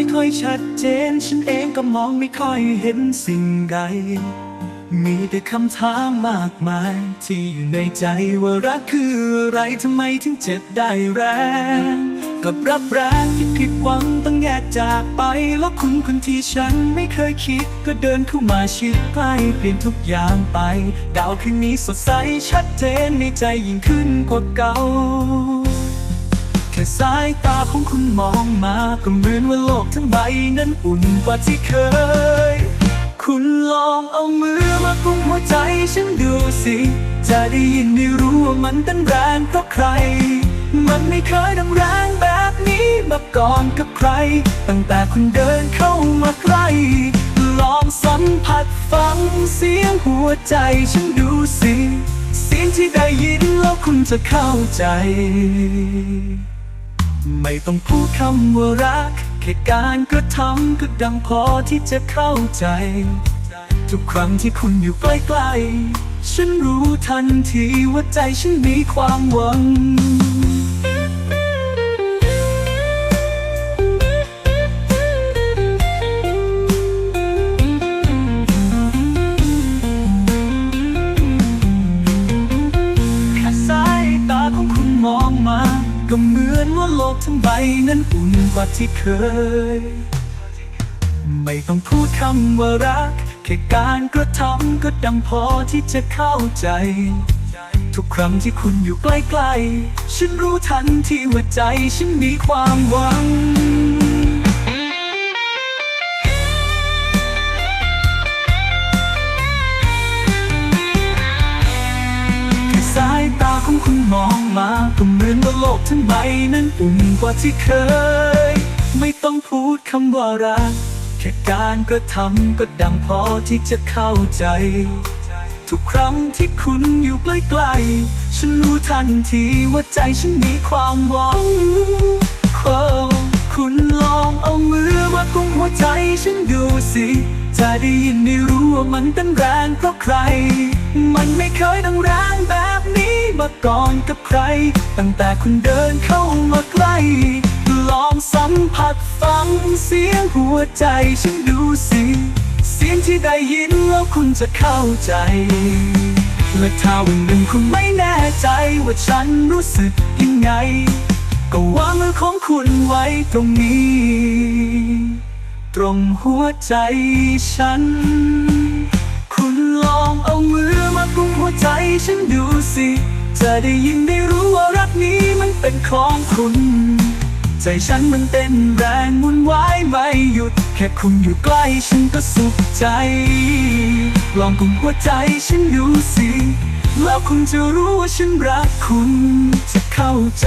ไม่ค่อยชัดเจน ฉันเองก็มองไม่ค่อยเห็นสิ่งใด มีแต่คำถามมากมาย ที่อยู่ในใจว่ารักคืออะไรทำไมถึงเจ็บได้แรงกับรับแรงที่ผิดหวังต้องแยกจากไป แล้วคุณคนที่ฉันไม่เคยคิด ก็เดินเข้ามาชิดใกล้เปลี่ยนทุกอย่างไป ดาวคืนนี้สดใสชัดเจนในใจยิ่งขึ้นกว่าเก่า ค่สายตาของคุณมองมา ก็เหมือนว่าโลกทั้งใบนั้นอุ่นกว่าที่เคย คุณลองเอามือมากุมหัวใจฉันดูสิ จะได้ยินได้รู้ว่ามันเต้นแรงเพราะใคร มันไม่เคยดังแรงแบบนี้มาก่อนกับใคร ตั้งแต่คุณเดินเข้ามาใกล้ลองสัมผัสฟังเสียงหัวใจฉันดูสิ เสียงที่ได้ยินแล้วคุณจะเข้าใจ ไม่ต้องพูดคำว่ารัก แค่การกระทำก็ดังพอที่จะเข้าใจ ทุกครั้งที่คุณอยู่ใกล้ๆ ฉันรู้ทันทีว่าใจฉันมีความหวัง ก็เหมือนว่าโลกทั้งใบนั้นอุ่นกว่าที่เคย ไม่ต้องพูดคำว่ารัก แค่การกระทำก็ดังพอที่จะเข้าใจ ทุกครั้งที่คุณอยู่ใกล้ๆ ฉันรู้ทันทีว่าใจฉันมีความหวัง มองมาก็เหมือนว่าโลกทั้งใบนั้นอุ่นกว่าที่เคย ไม่ต้องพูดคำว่ารัก แค่การกระทำก็ดังพอที่จะเข้าใจ ทุกครั้งที่คุณอยู่ใกล้ๆฉันรู้ทันทีว่าใจฉันมีความหวังคุณลองเอามือมากุมหัวใจฉันดูสิ จะได้ยินได้รู้ว่ามันเต้นแรงเพราะใคร มันไม่เคยดังแรงแบบนี้มาก่อนกับใคร ตั้งแต่คุณเดินเข้ามาใกล้ลองสัมผัสฟังเสียงหัวใจฉันดูสิ เสียงที่ได้ยินแล้วคุณจะเข้าใจ และถ้าวันหนึ่งคุณไม่แน่ใจว่าฉันรู้สึกยังไง ก็วางมือของคุณไว้ตรงนี้ ตรงหัวใจฉัน คุณลองเอามือมากุมหัวใจฉันดูสิ จะได้ยินได้รู้ว่ารักนี้มันเป็นของคุณ ใจฉันมันเต้นแรงมุนไหวไม่หยุด แค่คุณอยู่ใกล้ฉันก็สุขใจ ลองกุมหัวใจฉันดูสิแล้วคุณจะรู้ว่าฉันรักคุณจะเข้าใจ